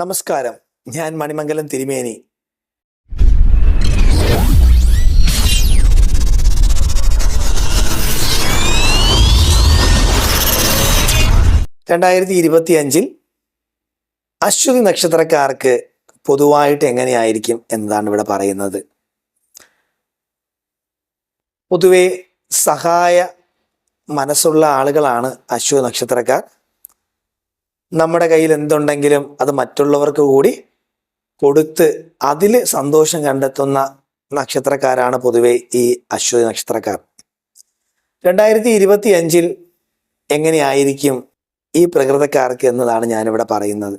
നമസ്കാരം. ഞാൻ മണിമംഗലം തിരുമേനി. രണ്ടായിരത്തി ഇരുപത്തി അഞ്ചിൽ അശ്വതി നക്ഷത്രക്കാർക്ക് പൊതുവായിട്ട് എങ്ങനെയായിരിക്കും എന്നതാണ് ഇവിടെ പറയുന്നത്. പൊതുവെ സഹായ മനസ്സുള്ള ആളുകളാണ് അശ്വതി നക്ഷത്രക്കാർ. നമ്മുടെ കയ്യിൽ എന്തുണ്ടെങ്കിലും അത് മറ്റുള്ളവർക്ക് കൂടി കൊടുത്ത് അതിൽ സന്തോഷം കണ്ടെത്തുന്ന നക്ഷത്രക്കാരാണ് പൊതുവെ ഈ അശ്വതി നക്ഷത്രക്കാർ. രണ്ടായിരത്തി ഇരുപത്തി അഞ്ചിൽ എങ്ങനെയായിരിക്കും ഈ പ്രകൃതക്കാർക്ക് എന്നതാണ് ഞാനിവിടെ പറയുന്നത്.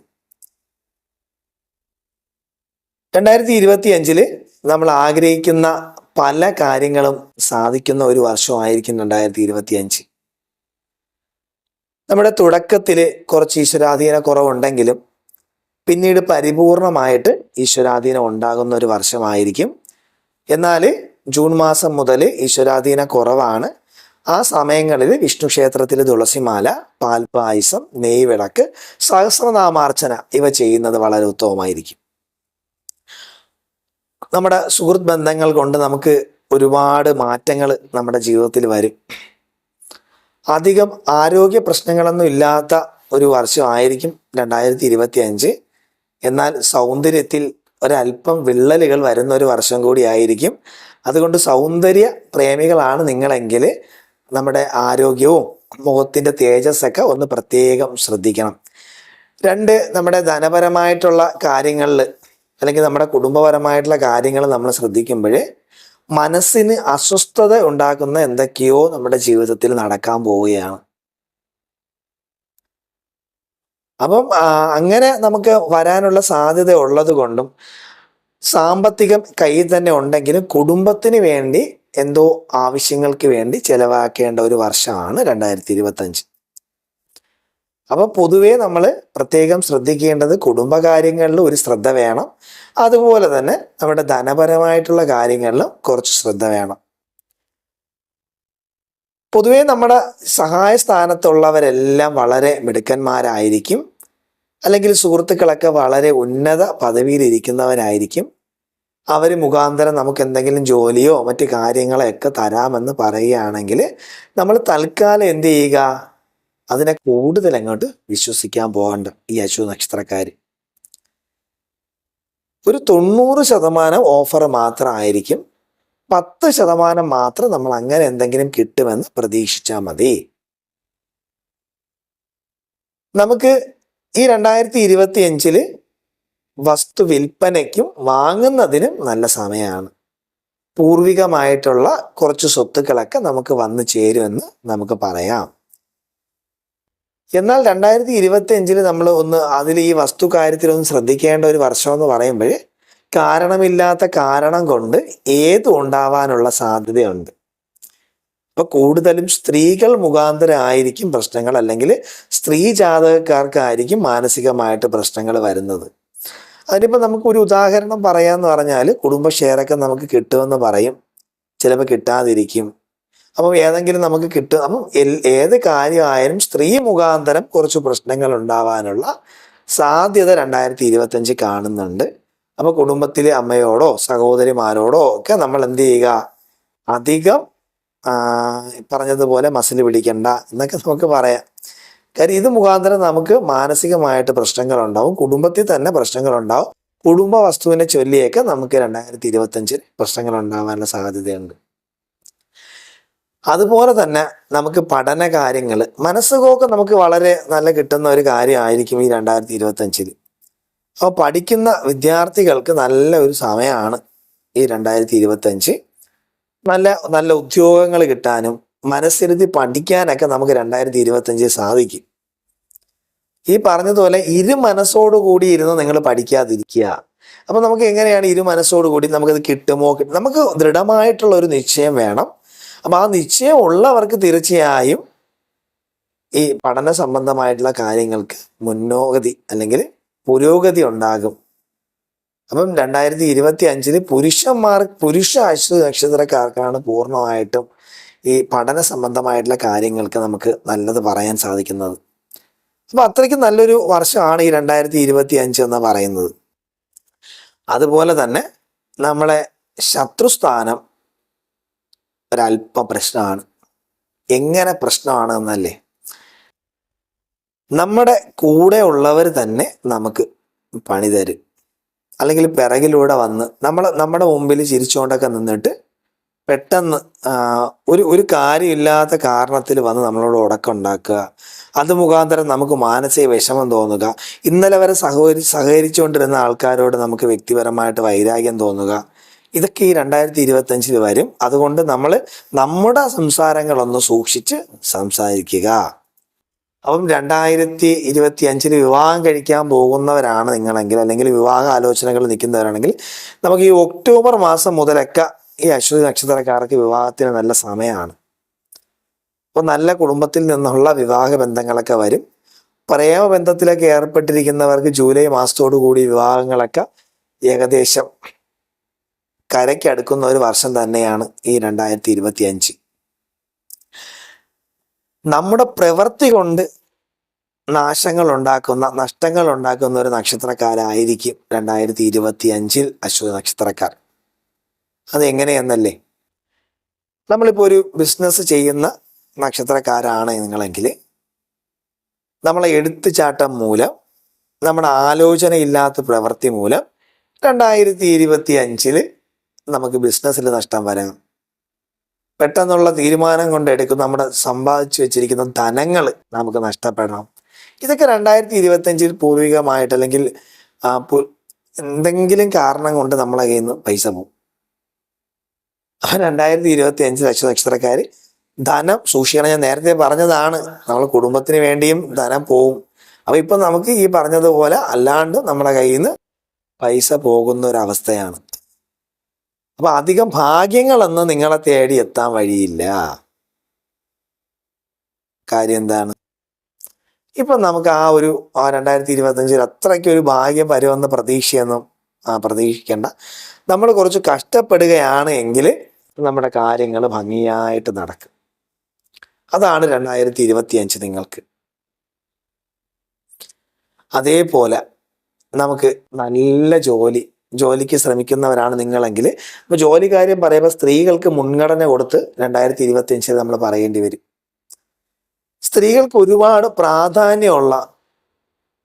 രണ്ടായിരത്തി ഇരുപത്തി അഞ്ചിൽ നമ്മൾ ആഗ്രഹിക്കുന്ന പല കാര്യങ്ങളും സാധിക്കുന്ന ഒരു വർഷമായിരിക്കും രണ്ടായിരത്തി ഇരുപത്തി അഞ്ച്. നമ്മുടെ തുടക്കത്തിൽ കുറച്ച് ഈശ്വരാധീന കുറവുണ്ടെങ്കിലും പിന്നീട് പരിപൂർണമായിട്ട് ഈശ്വരാധീനം ഉണ്ടാകുന്ന ഒരു വർഷമായിരിക്കും. എന്നാൽ ജൂൺ മാസം മുതൽ ഈശ്വരാധീന കുറവാണ്. ആ സമയങ്ങളിൽ വിഷ്ണു ക്ഷേത്രത്തിൽ തുളസിമാല പാൽപായസം നെയ്വിളക്ക് സഹസ്രനാമാർച്ചന ഇവ ചെയ്യുന്നത് വളരെ ഉത്തമമായിരിക്കും. നമ്മുടെ സുഹൃത്ത് ബന്ധങ്ങൾ കൊണ്ട് നമുക്ക് ഒരുപാട് മാറ്റങ്ങൾ നമ്മുടെ ജീവിതത്തിൽ വരും. അധികം ആരോഗ്യ പ്രശ്നങ്ങളൊന്നും ഇല്ലാത്ത ഒരു വർഷമായിരിക്കും രണ്ടായിരത്തി ഇരുപത്തി അഞ്ച് എന്നാൽ സൗന്ദര്യത്തിൽ ഒരല്പം വിള്ളലുകൾ വരുന്ന ഒരു വർഷം കൂടി ആയിരിക്കും. അതുകൊണ്ട് സൗന്ദര്യ പ്രേമികളാണ് നിങ്ങളെങ്കിൽ നമ്മുടെ ആരോഗ്യവും മുഖത്തിന്റെ തേജസ്സൊക്കെ ഒന്ന് പ്രത്യേകം ശ്രദ്ധിക്കണം. രണ്ട് നമ്മുടെ ധനപരമായിട്ടുള്ള കാര്യങ്ങളിൽ അല്ലെങ്കിൽ നമ്മുടെ കുടുംബപരമായിട്ടുള്ള കാര്യങ്ങൾ നമ്മൾ ശ്രദ്ധിക്കുമ്പോൾ മനസ്സിന് അസ്വസ്ഥത ഉണ്ടാക്കുന്ന എന്തൊക്കെയോ നമ്മുടെ ജീവിതത്തിൽ നടക്കാൻ പോവുകയാണ്. അപ്പം അങ്ങനെ നമുക്ക് വരാനുള്ള സാധ്യത ഉള്ളത് കൊണ്ടും സാമ്പത്തികം കയ്യിൽ തന്നെ ഉണ്ടെങ്കിലും കുടുംബത്തിന് വേണ്ടി എന്തോ ആവശ്യങ്ങൾക്ക് വേണ്ടി ചെലവാക്കേണ്ട ഒരു വർഷമാണ് രണ്ടായിരത്തി ഇരുപത്തി അഞ്ച് അപ്പൊ പൊതുവേ നമ്മൾ പ്രത്യേകം ശ്രദ്ധിക്കേണ്ടത് കുടുംബകാര്യങ്ങളിൽ ഒരു ശ്രദ്ധ വേണം. അതുപോലെ തന്നെ നമ്മുടെ ധനപരമായിട്ടുള്ള കാര്യങ്ങളിലും കുറച്ച് ശ്രദ്ധ വേണം. പൊതുവേ നമ്മുടെ സഹായ സ്ഥാനത്തുള്ളവരെല്ലാം വളരെ മിടുക്കന്മാരായിരിക്കും. അല്ലെങ്കിൽ സുഹൃത്തുക്കളൊക്കെ വളരെ ഉന്നത പദവിയിലിരിക്കുന്നവരായിരിക്കും അവർ മുഖാന്തരം നമുക്ക് എന്തെങ്കിലും ജോലിയോ മറ്റു കാര്യങ്ങളോ ഒക്കെ തരാമെന്ന് പറയുകയാണെങ്കിൽ നമ്മൾ തൽക്കാലം എന്ത് ചെയ്യുക? അതിനെ കൂടുതൽ അങ്ങോട്ട് വിശ്വസിക്കാൻ പോകണ്ട ഈ അശു നക്ഷത്രക്കാർ ഒരു തൊണ്ണൂറ് ശതമാനം ഓഫർ മാത്രമായിരിക്കും പത്ത് ശതമാനം മാത്രം നമ്മൾ അങ്ങനെ എന്തെങ്കിലും കിട്ടുമെന്ന് പ്രതീക്ഷിച്ചാൽ മതി. നമുക്ക് ഈ രണ്ടായിരത്തി ഇരുപത്തി അഞ്ചിൽ വസ്തു വിൽപ്പനയ്ക്കും വാങ്ങുന്നതിനും നല്ല സമയമാണ് പൂർവികമായിട്ടുള്ള കുറച്ച് സ്വത്തുക്കളൊക്കെ നമുക്ക് വന്നു ചേരുമെന്ന് നമുക്ക് പറയാം. എന്നാൽ രണ്ടായിരത്തി ഇരുപത്തി അഞ്ചിൽ നമ്മൾ ഒന്ന് അതിൽ ഈ വസ്തു കാര്യത്തിലൊന്ന് ശ്രദ്ധിക്കേണ്ട ഒരു വർഷം എന്ന് പറയുമ്പോൾ കാരണമില്ലാത്ത കാരണം കൊണ്ട് ഏതും ഉണ്ടാവാനുള്ള സാധ്യതയുണ്ട്. ഇപ്പൊ കൂടുതലും സ്ത്രീകൾ മുഖാന്തരമായിരിക്കും പ്രശ്നങ്ങൾ അല്ലെങ്കിൽ സ്ത്രീ ജാതകക്കാർക്കായിരിക്കും മാനസികമായിട്ട് പ്രശ്നങ്ങൾ വരുന്നത്. അതിനിപ്പോൾ നമുക്ക് ഒരു ഉദാഹരണം പറയാന്ന് പറഞ്ഞാൽ കുടുംബ ഷെയറൊക്കെ നമുക്ക് കിട്ടുമെന്ന് പറയും. ചിലപ്പോൾ കിട്ടാതിരിക്കും. അപ്പം ഏതെങ്കിലും നമുക്ക് കിട്ടും. അപ്പം ഏത് കാര്യമായാലും സ്ത്രീ മുഖാന്തരം കുറച്ച് പ്രശ്നങ്ങൾ ഉണ്ടാവാനുള്ള സാധ്യത രണ്ടായിരത്തി ഇരുപത്തഞ്ച് കാണുന്നുണ്ട്. അപ്പോൾ കുടുംബത്തിലെ അമ്മയോടോ സഹോദരിമാരോടോ ഒക്കെ നമ്മൾ എന്ത് ചെയ്യുക? അധികം പറഞ്ഞതുപോലെ മസിൽ പിടിക്കണ്ട എന്നൊക്കെ നമുക്ക് പറയാം. കാര്യം ഇത് മുഖാന്തരം നമുക്ക് മാനസികമായിട്ട് പ്രശ്നങ്ങൾ ഉണ്ടാവും കുടുംബത്തിൽ തന്നെ പ്രശ്നങ്ങൾ ഉണ്ടാവും കുടുംബ വസ്തുവിനെ ചൊല്ലിയൊക്കെ നമുക്ക് രണ്ടായിരത്തി ഇരുപത്തഞ്ചിൽ പ്രശ്നങ്ങൾ ഉണ്ടാവാനുള്ള സാധ്യതയുണ്ട്. അതുപോലെ തന്നെ നമുക്ക് പഠന കാര്യങ്ങൾ മനസ്സുകോക്ക് നമുക്ക് വളരെ നല്ല കിട്ടുന്ന ഒരു കാര്യമായിരിക്കും ഈ രണ്ടായിരത്തി ഇരുപത്തി അഞ്ചിൽ അപ്പോൾ പഠിക്കുന്ന വിദ്യാർത്ഥികൾക്ക് നല്ല ഒരു സമയമാണ് ഈ രണ്ടായിരത്തി ഇരുപത്തഞ്ച് നല്ല നല്ല ഉദ്യോഗങ്ങൾ കിട്ടാനും മനസ്സിരുത്തി പഠിക്കാനൊക്കെ നമുക്ക് രണ്ടായിരത്തി ഇരുപത്തഞ്ച് സാധിക്കും. ഈ പറഞ്ഞതുപോലെ ഇരു മനസ്സോടു കൂടി ഇരുന്ന് നിങ്ങൾ പഠിക്കാതിരിക്കുക. അപ്പൊ നമുക്ക് എങ്ങനെയാണ് ഇരു മനസ്സോടുകൂടി നമുക്കത് കിട്ടുമോ കിട്ടും നമുക്ക് ദൃഢമായിട്ടുള്ള ഒരു നിശ്ചയം വേണം. അപ്പൊ ആ നിശ്ചയമുള്ളവർക്ക് തീർച്ചയായും ഈ പഠന സംബന്ധമായിട്ടുള്ള കാര്യങ്ങൾക്ക് മുന്നോഗതി അല്ലെങ്കിൽ പുരോഗതി ഉണ്ടാകും. അപ്പം രണ്ടായിരത്തി ഇരുപത്തി അഞ്ചിൽ പുരുഷന്മാർ പുരുഷ അശ്വ നക്ഷത്രക്കാർക്കാണ് പൂർണമായിട്ടും ഈ പഠന സംബന്ധമായിട്ടുള്ള കാര്യങ്ങൾക്ക് നമുക്ക് നല്ലത് പറയാൻ സാധിക്കുന്നത്. അപ്പം അത്രയ്ക്ക് നല്ലൊരു വർഷമാണ് ഈ രണ്ടായിരത്തി ഇരുപത്തി അഞ്ച് എന്ന് പറയുന്നത്. അതുപോലെ തന്നെ നമ്മളെ ശത്രുസ്ഥാനം ഒരല്പ പ്രശ്നമാണ്. എങ്ങനെ പ്രശ്നമാണ് എന്നല്ലേ നമ്മുടെ കൂടെ ഉള്ളവർ തന്നെ നമുക്ക് പണി തരും. അല്ലെങ്കിൽ പിറകിലൂടെ വന്ന് നമ്മൾ നമ്മുടെ മുമ്പിൽ ചിരിച്ചുകൊണ്ടൊക്കെ നിന്നിട്ട് പെട്ടെന്ന് ഒരു ഒരു കാര്യമില്ലാത്ത കാരണത്തിൽ വന്ന് നമ്മളോട് ഉടക്കുണ്ടാക്കുക. അത് മുഖാന്തരം നമുക്ക് മാനസിക വിഷമം തോന്നുക. ഇന്നലെ വരെ സഹകരി സഹകരിച്ചുകൊണ്ടിരുന്ന ആൾക്കാരോട് നമുക്ക് വ്യക്തിപരമായിട്ട് വൈരാഗ്യം തോന്നുക. ഇതൊക്കെ ഈ രണ്ടായിരത്തി ഇരുപത്തി അഞ്ചിൽ വരും. അതുകൊണ്ട് നമ്മൾ നമ്മുടെ സംസാരങ്ങളൊന്ന് സൂക്ഷിച്ച് സംസാരിക്കുക. അപ്പം രണ്ടായിരത്തി ഇരുപത്തി അഞ്ചിൽ വിവാഹം കഴിക്കാൻ പോകുന്നവരാണ് നിങ്ങളെങ്കിൽ അല്ലെങ്കിൽ വിവാഹ ആലോചനകൾ നിൽക്കുന്നവരാണെങ്കിൽ നമുക്ക് ഈ ഒക്ടോബർ മാസം മുതലൊക്കെ ഈ അശ്വതി നക്ഷത്രക്കാർക്ക് വിവാഹത്തിന് നല്ല സമയമാണ്. അപ്പോൾ നല്ല കുടുംബത്തിൽ നിന്നുള്ള വിവാഹ ബന്ധങ്ങളൊക്കെ വരും. പ്രേമ ബന്ധത്തിലൊക്കെ ഏർപ്പെട്ടിരിക്കുന്നവർക്ക് ജൂലൈ മാസത്തോടു കൂടി വിവാഹങ്ങളൊക്കെ ഏകദേശം കരയ്ക്ക് അടുക്കുന്ന ഒരു വർഷം തന്നെയാണ് ഈ രണ്ടായിരത്തി ഇരുപത്തി അഞ്ച് നമ്മുടെ പ്രവൃത്തി കൊണ്ട് നാശങ്ങൾ ഉണ്ടാക്കുന്ന നഷ്ടങ്ങൾ ഉണ്ടാക്കുന്ന ഒരു നക്ഷത്രക്കാരായിരിക്കും രണ്ടായിരത്തി ഇരുപത്തി അഞ്ചിൽ അശ്വതി നക്ഷത്രക്കാർ. അത് എങ്ങനെയെന്നല്ലേ? നമ്മളിപ്പോൾ ഒരു ബിസിനസ് ചെയ്യുന്ന നക്ഷത്രക്കാരാണ് നിങ്ങളെങ്കിൽ നമ്മളെ എടുത്തുചാട്ടം മൂലം നമ്മുടെ ആലോചനയില്ലാത്ത പ്രവൃത്തി മൂലം രണ്ടായിരത്തി ഇരുപത്തി അഞ്ചിൽ നമുക്ക് ബിസിനസ്സിൽ നഷ്ടം വരാം. പെട്ടെന്നുള്ള തീരുമാനം കൊണ്ട് എടുക്കുന്ന നമ്മുടെ സമ്പാദിച്ചു വെച്ചിരിക്കുന്ന ധനങ്ങൾ നമുക്ക് നഷ്ടപ്പെടണം. ഇതൊക്കെ രണ്ടായിരത്തി ഇരുപത്തി അഞ്ചിൽ പൂർവികമായിട്ട് അല്ലെങ്കിൽ എന്തെങ്കിലും കാരണം കൊണ്ട് നമ്മളെ കയ്യിൽ നിന്ന് പൈസ പോകും. അപ്പൊ രണ്ടായിരത്തി ഇരുപത്തി അഞ്ച് നക്ഷത്രക്കാർ ധനം സൂക്ഷിക്കണം. ഞാൻ നേരത്തെ പറഞ്ഞതാണ് നമ്മൾ കുടുംബത്തിന് വേണ്ടിയും ധനം പോവും അപ്പൊ ഇപ്പൊ നമുക്ക് ഈ പറഞ്ഞതുപോലെ അല്ലാണ്ട് നമ്മുടെ കയ്യിൽ നിന്ന് പൈസ പോകുന്ന ഒരവസ്ഥയാണ് അപ്പൊ അധികം ഭാഗ്യങ്ങളൊന്നും നിങ്ങളെ തേടി എത്താൻ വഴിയില്ല. കാര്യം എന്താണ്? ഇപ്പൊ നമുക്ക് ആ ഒരു രണ്ടായിരത്തി ഇരുപത്തി അഞ്ചിൽ അത്രയ്ക്ക് ഒരു ഭാഗ്യം വരുമെന്ന പ്രതീക്ഷയൊന്നും പ്രതീക്ഷിക്കേണ്ട. നമ്മൾ കുറച്ച് കഷ്ടപ്പെടുകയാണ് എങ്കിൽ നമ്മുടെ കാര്യങ്ങൾ ഭംഗിയായിട്ട് നടക്കും. അതാണ് രണ്ടായിരത്തി ഇരുപത്തി അഞ്ച് നിങ്ങൾക്ക്. അതേപോലെ നമുക്ക് നല്ല ജോലി ജോലിക്ക് ശ്രമിക്കുന്നവരാണ് നിങ്ങളെങ്കിൽ. ഇപ്പൊ ജോലി കാര്യം പറയുമ്പോൾ സ്ത്രീകൾക്ക് മുൻഗണന കൊടുത്ത് രണ്ടായിരത്തി ഇരുപത്തി അഞ്ചിൽ നമ്മൾ പറയേണ്ടി വരും. സ്ത്രീകൾക്ക് ഒരുപാട് പ്രാധാന്യമുള്ള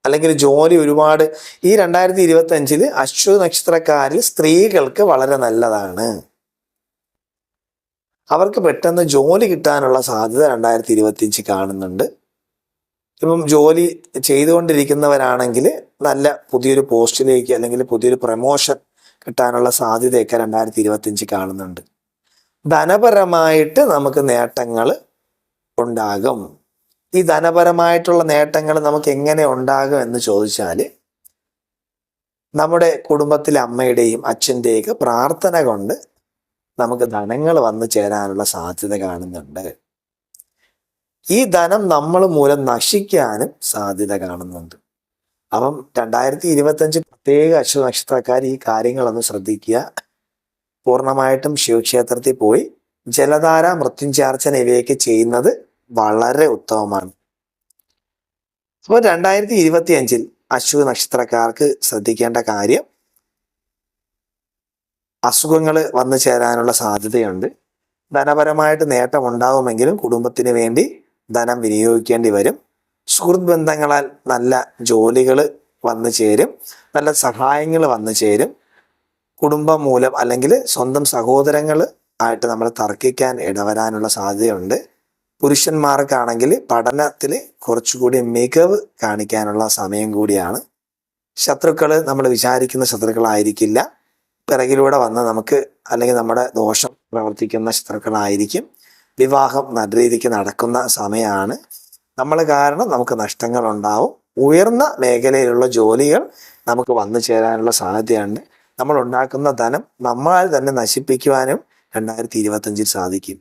അല്ലെങ്കിൽ ജോലി ഒരുപാട് ഈ രണ്ടായിരത്തി ഇരുപത്തി അഞ്ചിൽ അശ്വ നക്ഷത്രക്കാരിൽ സ്ത്രീകൾക്ക് വളരെ നല്ലതാണ്. അവർക്ക് പെട്ടെന്ന് ജോലി കിട്ടാനുള്ള സാധ്യത രണ്ടായിരത്തി ഇരുപത്തി അഞ്ച് കാണുന്നുണ്ട്. ഇപ്പം ജോലി ചെയ്തുകൊണ്ടിരിക്കുന്നവരാണെങ്കിൽ നല്ല പുതിയൊരു പോസ്റ്റിലേക്ക് അല്ലെങ്കിൽ പുതിയൊരു പ്രമോഷൻ കിട്ടാനുള്ള സാധ്യതയൊക്കെ രണ്ടായിരത്തി ഇരുപത്തിയഞ്ച് കാണുന്നുണ്ട്. ധനപരമായിട്ട് നമുക്ക് നേട്ടങ്ങൾ ഉണ്ടാകും. ഈ ധനപരമായിട്ടുള്ള നേട്ടങ്ങൾ നമുക്ക് എങ്ങനെ ഉണ്ടാകും എന്ന് ചോദിച്ചാൽ നമ്മുടെ കുടുംബത്തിലെ അമ്മയുടെയും അച്ഛന്റെയൊക്കെ പ്രാർത്ഥന കൊണ്ട് നമുക്ക് ധനങ്ങൾ വന്നു ചേരാനുള്ള സാധ്യത കാണുന്നുണ്ട്. ഈ ധനം നമ്മൾ മൂലം നശിക്കാനും സാധ്യത കാണുന്നുണ്ട്. അപ്പം രണ്ടായിരത്തി ഇരുപത്തഞ്ച് പ്രത്യേക അശ്വ നക്ഷത്രക്കാർ ഈ കാര്യങ്ങളൊന്ന് ശ്രദ്ധിക്കുക. പൂർണമായിട്ടും ശിവക്ഷേത്രത്തിൽ പോയി ജലധാര മൃത്യുഞ്ചാർച്ചന ഇവയൊക്കെ ചെയ്യുന്നത് വളരെ ഉത്തമമാണ്. അപ്പോൾ രണ്ടായിരത്തി ഇരുപത്തി അഞ്ചിൽ അശ്വ നക്ഷത്രക്കാർക്ക് ശ്രദ്ധിക്കേണ്ട കാര്യം അസുഖങ്ങൾ വന്നു ചേരാനുള്ള സാധ്യതയുണ്ട്. ധനപരമായിട്ട് നേട്ടം ഉണ്ടാവുമെങ്കിലും കുടുംബത്തിന് വേണ്ടി ധനം വിനിയോഗിക്കേണ്ടി വരും. സുഹൃത്ത് ബന്ധങ്ങളാൽ നല്ല ജോലികൾ വന്നു ചേരും. നല്ല സഹായങ്ങൾ വന്നു ചേരും. കുടുംബം മൂലം അല്ലെങ്കിൽ സ്വന്തം സഹോദരങ്ങൾ ആയിട്ട് നമ്മൾ തർക്കിക്കാൻ ഇടവരാനുള്ള സാധ്യതയുണ്ട്. പുരുഷന്മാർക്കാണെങ്കിൽ പഠനത്തിൽ കുറച്ചുകൂടി മികവ് കാണിക്കാനുള്ള സമയം കൂടിയാണ്. ശത്രുക്കൾ നമ്മൾ വിചാരിക്കുന്ന ശത്രുക്കളായിരിക്കില്ല. പിറകിലൂടെ വന്ന് നമുക്ക് അല്ലെങ്കിൽ നമ്മുടെ ദോഷം പ്രവർത്തിക്കുന്ന ശത്രുക്കളായിരിക്കും. വിവാഹം നല്ല രീതിക്ക് നടക്കുന്ന സമയമാണ് നമ്മൾ കാരണം നമുക്ക് നഷ്ടങ്ങൾ ഉണ്ടാവും ഉയർന്ന മേഖലയിലുള്ള ജോലികൾ നമുക്ക് വന്നു ചേരാനുള്ള സാധ്യതയുണ്ട്. നമ്മൾ ഉണ്ടാക്കുന്ന ധനം നമ്മളാൽ തന്നെ നശിപ്പിക്കുവാനും രണ്ടായിരത്തി ഇരുപത്തഞ്ചിൽ സാധിക്കും.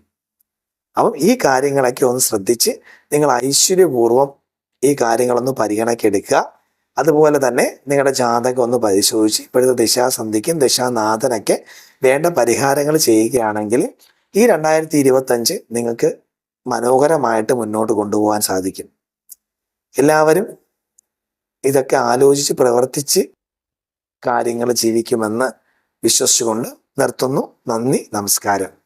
അപ്പം ഈ കാര്യങ്ങളൊക്കെ ഒന്ന് ശ്രദ്ധിച്ച് നിങ്ങൾ ഐശ്വര്യപൂർവം ഈ കാര്യങ്ങളൊന്ന് പരിഗണക്കെടുക്കുക. അതുപോലെ തന്നെ നിങ്ങളുടെ ജാതകം ഒന്ന് പരിശോധിച്ച് ഇപ്പോഴത്തെ ദിശാസന്ധിക്കും ദിശാനാഥനൊക്കെ വേണ്ട പരിഹാരങ്ങൾ ചെയ്യുകയാണെങ്കിൽ ഈ രണ്ടായിരത്തി ഇരുപത്തഞ്ച് നിങ്ങൾക്ക് മനോഹരമായിട്ട് മുന്നോട്ട് കൊണ്ടുപോകാൻ സാധിക്കും. എല്ലാവരും ഇതൊക്കെ ആലോചിച്ച് പ്രവർത്തിച്ച് കാര്യങ്ങൾ ജീവിക്കുമെന്ന് വിശ്വസിച്ചുകൊണ്ട് നിർത്തുന്നു. നന്ദി നമസ്കാരം.